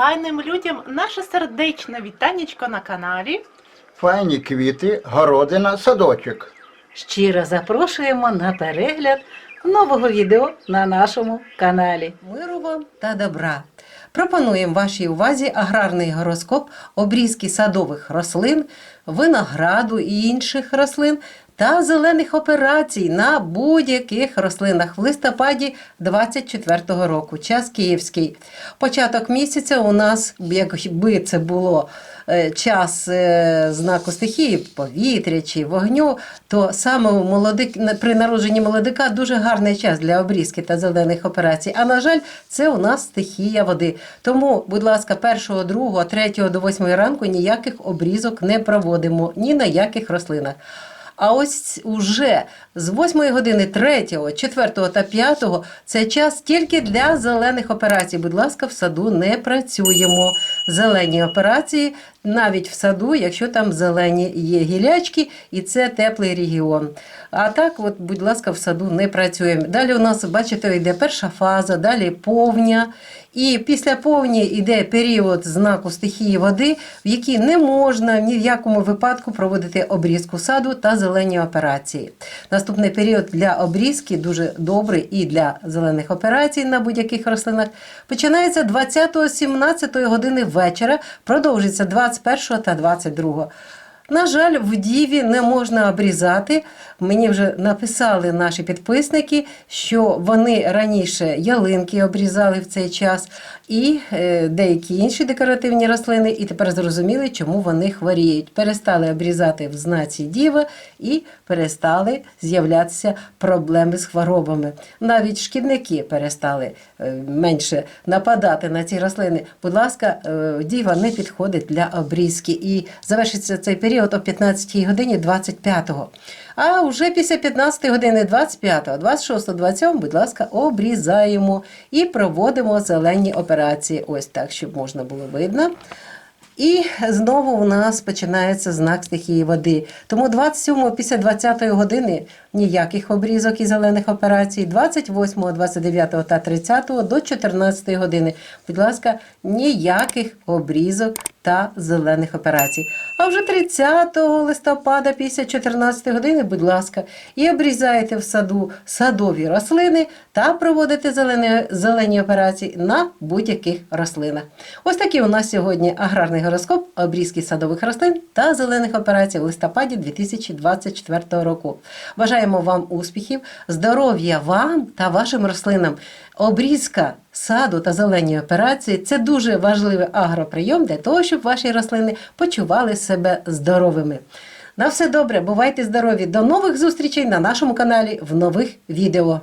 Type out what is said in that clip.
файним людям наше сердечне вітанечко на каналі. Файні квіти, городина, садочок. Щиро запрошуємо на перегляд нового відео на нашому каналі. Миру вам та добра. Пропонуємо вашій увазі аграрний гороскоп, обрізки садових рослин, винограду і інших рослин та зелених операцій на будь-яких рослинах в листопаді 24-го року. Час київський. Початок місяця у нас, якби це було е, час е, знаку стихії, повітря чи вогню, то саме молодик, при народженні молодика дуже гарний час для обрізки та зелених операцій. А на жаль, це у нас стихія води. Тому, будь ласка, 1, 2, 3 до 8 ранку ніяких обрізок не проводимо ні на яких рослинах. А ось уже з 8 години 3, 4 та 5 це час тільки для зелених операцій. Будь ласка, в саду не працюємо. Зелені операції навіть в саду, якщо там зелені є гілячки, і це теплий регіон. А так, от, будь ласка, в саду не працюємо. Далі у нас, бачите, йде перша фаза, далі повня. І після повні йде період знаку стихії води, в якій не можна ні в якому випадку проводити обрізку саду та зелені операції. Наступний період для обрізки дуже добрий і для зелених операцій на будь-яких рослинах починається 20-17 години вечора, продовжиться 21 та 22. На жаль, в діві не можна обрізати. Мені вже написали наші підписники, що вони раніше ялинки обрізали в цей час і е, деякі інші декоративні рослини, і тепер зрозуміли, чому вони хворіють. Перестали обрізати в знаці діва і перестали з'являтися проблеми з хворобами. Навіть шкідники перестали е, менше нападати на ці рослини. Будь ласка, е, діва не підходить для обрізки. І завершиться цей період о 15 годині 25-го. А вже після 15 години 25-го, 26, 27, будь ласка, обрізаємо і проводимо зелені операції. Ось так, щоб можна було видно. І знову у нас починається знак стихії води. Тому 27 після 20 години ніяких обрізок і зелених операцій, 28, 29 та 30 до 14 години. Будь ласка, ніяких обрізок та зелених операцій. А вже 30 листопада після 14 години, будь ласка, і обрізаєте в саду садові рослини та проводите зелені, зелені операції на будь-яких рослинах. Ось такий у нас сьогодні аграрний гороскоп, обрізки садових рослин та зелених операцій в листопаді 2024 року. Бажаємо вам успіхів, здоров'я вам та вашим рослинам. Обрізка саду та зелені операції це дуже важливий агроприйом для того, щоб ваші рослини почували себе здоровими. На все добре, бувайте здорові! До нових зустрічей на нашому каналі в нових відео.